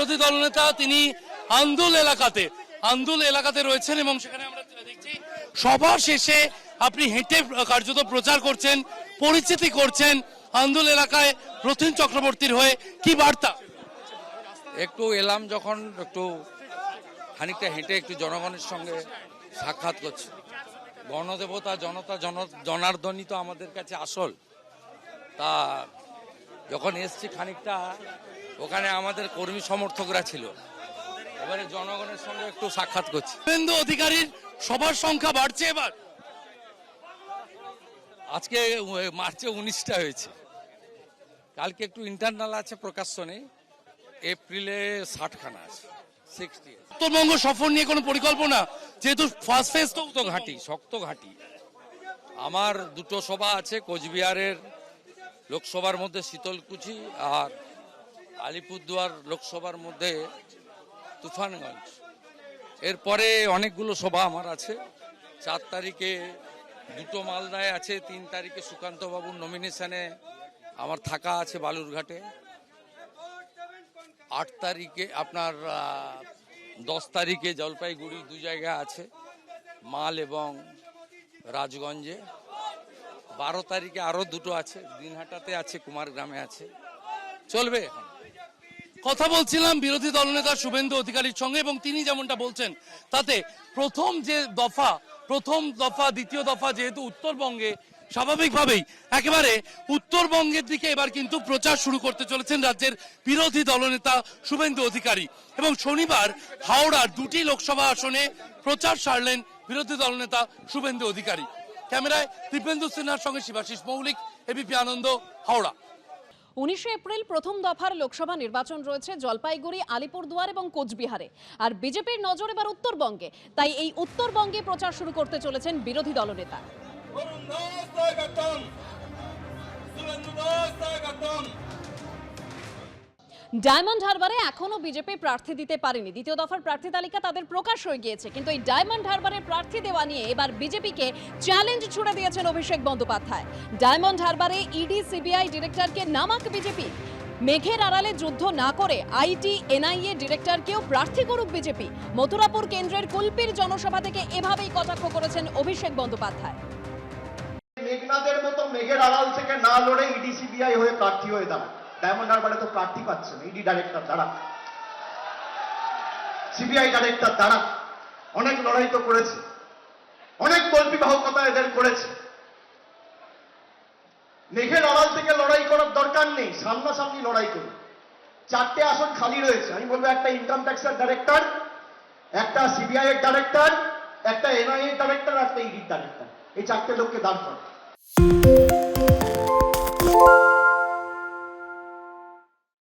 বিরোধী দলনেতা তিনি আন্দুল এলাকাতে আন্দুল এলাকাতে রয়েছেন এবং সেখানে আমরা দেখছি, সভা শেষে আপনি হেঁটে কার্যত প্রচার করছেন, পরিচিতি করছেন আন্দুল এলাকায় রথীন চক্রবর্তীর হয়ে, কি বার্তা? একটু এলাম যখন, একটু খানিকটা হেঁটে একটু জনগণের সঙ্গে সাক্ষাৎ করছি। গণদেবতা, জনতা, জন, জনার্দনই তো আমাদের কাছে আসল। তা যখন এসছি খানিকটা ওখানে আমাদের কর্মী সমর্থকরা ছিল। এবারে জনগণের সঙ্গে একটু সাক্ষাৎ করছি। শুভেন্দু অধিকারীর সবার সংখ্যা বাড়ছে এবার। আজকে মার্চে উনিশটা হয়েছে। কালকে একটু ইন্টারনাল আছে প্রকাশ্য নেই। এপ্রিলে ষাটখানা আছে সিক্সটি উত্তরবঙ্গ সফর নিয়ে কোনো পরিকল্পনা? যেহেতু ফার্স্ট ফেজ তো শক্ত ঘাঁটি শক্ত ঘাঁটি। আমার দুটো সভা আছে কোচবিহারের লোকসভার মধ্যে শীতলকুচি আর আলিপুরদুয়ার লোকসভার মধ্যে তুফানগঞ্জ। এরপরে অনেকগুলো সভা আমার আছে। চার তারিখে দুটো মালদায় আছে, তিন তারিখে সুকান্তবাবুর নমিনেশনে আমার থাকা আছে বালুরঘাটে। আট তারিখে আপনার দশ তারিখে জলপাইগুড়ি দু জায়গা আছে, মাল এবং রাজগঞ্জে। বারো তারিখে আরও দুটো আছে, দিনহাটাতে আছে, কুমারগ্রামে আছে। চলবে এখন। কথা বলছিলাম বিরোধী দলনেতা শুভেন্দু অধিকারীর সঙ্গে এবং তিনি যেমনটা বলছেন, তাতে প্রথম যে দফা, প্রথম দফা, দ্বিতীয় দফা যেহেতু উত্তরবঙ্গে, স্বাভাবিকভাবেই একেবারে উত্তরবঙ্গের দিকে এবার কিন্তু প্রচার শুরু করতে চলেছেন রাজ্যের বিরোধী দলনেতা শুভেন্দু অধিকারী। এবং শনিবার হাওড়ার দুটি লোকসভা আসনে প্রচার সারলেন বিরোধী দলনেতা শুভেন্দু অধিকারী। ক্যামেরায় দীপেন্দু সিনহার সঙ্গে শিবাশিস মৌলিক, এবিপি আনন্দ, হাওড়া। উনিশে এপ্রিল প্রথম দফার লোকসভা নির্বাচন রয়েছে জলপাইগুড়ি, আলিপুরদুয়ার এবং কোচবিহারে। আর বিজেপির নজর এবার উত্তরবঙ্গে। তাই এই উত্তরবঙ্গে প্রচার শুরু করতে চলেছেন বিরোধী দলনেতা। বরুণ ডায়মন্ড হারবারে এখনও বিজেপি প্রার্থী দিতে পারেনি। দ্বিতীয় দফার প্রার্থী তালিকা তাদের প্রকাশ হয়ে গিয়েছে। কিন্তু এই ডায়মন্ড হারবারে প্রার্থী দেওয়া নিয়ে এবার বিজেপিকে চ্যালেঞ্জ ছুড়ে দিয়েছেন অভিষেক বন্দ্যোপাধ্যায়। ডায়মন্ড হারবারে ইডি, সিবিআই ডিরেক্টরকে নামাক বিজেপি। মেঘের আড়ালে যুদ্ধ না করে আইটি, এনআইএ ডিরেক্টরকেও প্রার্থী করুক বিজেপি। মথুরাপুর কেন্দ্রের কুলপির জনসভা থেকে এভাবেই কটাক্ষ করেছেন অভিষেক বন্দ্যোপাধ্যায়। মেঘনাদের মতো মেঘের আড়াল থেকে না লড়ে ইডি, সিবিআই হয়ে প্রার্থী হয়ে দাঁড়ায়। ডায়মন্ড হারবারে তো প্রার্থী পাচ্ছে না ইডি ডাইরেক্টর দাঁড়া সিবিআই ডাইরেক্টর দাঁড়া অনেক লড়াই তো করেছে, অনেক কল্পিবাহকতা এদের করেছে। মেঘের আড়াল থেকে লড়াই করার দরকার নেই, সামনাসামনি লড়াই করুন। চারটে আসন খালি রয়েছে, আমি বলব একটা ইনকাম ট্যাক্সের ডাইরেক্টর একটা সিবিআই এর ডাইরেক্টর একটা এনআইএ ডাইরেক্টর একটা ইডির ডাইরেক্টর এই চারটে লোককে দাঁড় করো